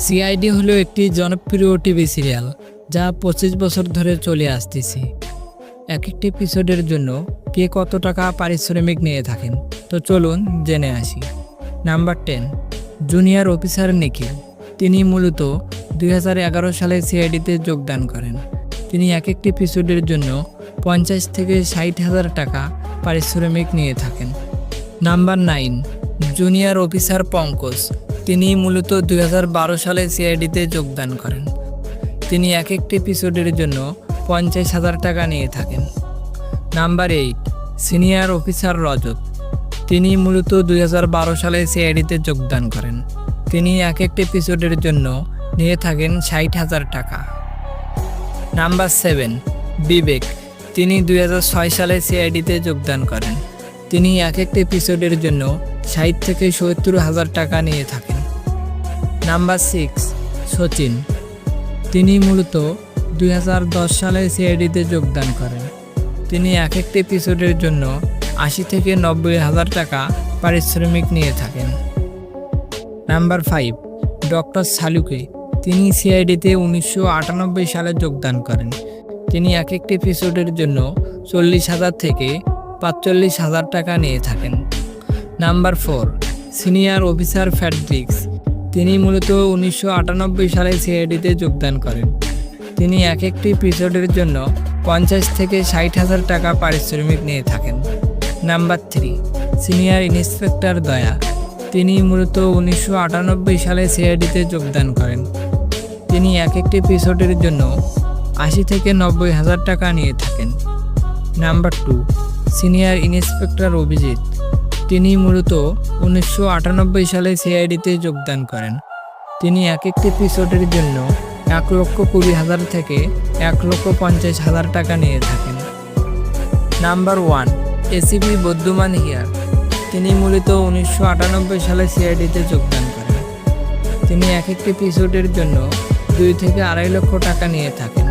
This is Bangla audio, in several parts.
সিআইডি হলো একটি জনপ্রিয় টিভি সিরিয়াল, যা পঁচিশ বছর ধরে চলে আসতেছে। এক একটি এপিসোডের জন্য কে কত টাকা পারিশ্রমিক নিয়ে থাকেন? তো চলুন জেনে আসি। Number ten, junior officer Nikhil. তিনি মূলত দুই হাজার এগারো সালে সিআইডিতে যোগদান করেন। তিনি এক একটি এপিসোডের জন্য পঞ্চাশ থেকে ষাট হাজার টাকা পারিশ্রমিক নিয়ে থাকেন। Number nine, junior officer Pankaj. তিনি মূলত দুই হাজার বারো সালে সিআইডিতে যোগদান করেন। তিনি এক একটি এপিসোডের জন্য পঞ্চাশ হাজার টাকা নিয়ে থাকেন। Number eight senior officer Rajat. তিনি মূলত দুই হাজার বারো সালে সিআইডিতে যোগদান করেন। তিনি এক একটি এপিসোডের জন্য নিয়ে থাকেন ষাট হাজার টাকা। Number seven Vivek. তিনি দুই হাজার ছয় সালে সিআইডিতে যোগদান করেন। তিনি এক একটি এপিসোডের জন্য ষাট থেকে সত্তর হাজার টাকা নিয়ে থাকেন। Number six, Sachin. তিনি মূলত দুই হাজার দশ সালে সিআইডিতে যোগদান করেন। তিনি এক একটি এপিসোডের জন্য আশি থেকে নব্বই হাজার টাকা পারিশ্রমিক নিয়ে থাকেন। Number five, doctor Salunkhe. তিনি সিআইডিতে উনিশশো আটানব্বই সালে যোগদান করেন। তিনি এক একটি এপিসোডের জন্য চল্লিশ হাজার থেকে পাঁচচল্লিশ হাজার টাকা নিয়ে থাকেন। Number four, senior officer Fredricks. তিনি মূলত উনিশশো আটানব্বই সালে সিআইডিতে যোগদান করেন। তিনি এক একটি এপিসোডের জন্য পঞ্চাশ থেকে ষাট হাজার টাকা পারিশ্রমিক নিয়ে থাকেন। নাম্বার থ্রি, সিনিয়র ইন্সপেক্টর দয়া। তিনি মূলত উনিশশো আটানব্বই সালে সিআইডিতে যোগদান করেন। তিনি এক একটি এপিসোডের জন্য আশি থেকে নব্বই হাজার টাকা নিয়ে থাকেন। Number two, senior inspector Abhijeet. তিনি মূলত উনিশশো আটানব্বই সালে সিআইডিতে যোগদান করেন। তিনি এক একটি এপিসোডের জন্য এক লক্ষ কুড়ি হাজার থেকে এক লক্ষ পঞ্চাশ হাজার টাকা নিয়ে থাকেন। নাম্বার ওয়ান এসিপি বদ্যুমান হিয়ার। তিনি মূলত উনিশশো আটানব্বই সালে সিআইডিতে যোগদান করেন। তিনি এক একটি এপিসোডের জন্য দুই থেকে আড়াই লক্ষ টাকা নিয়ে থাকেন।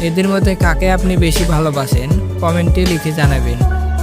এদের মধ্যে কাকে আপনি বেশি ভালোবাসেন, কমেন্টে লিখে জানাবেন।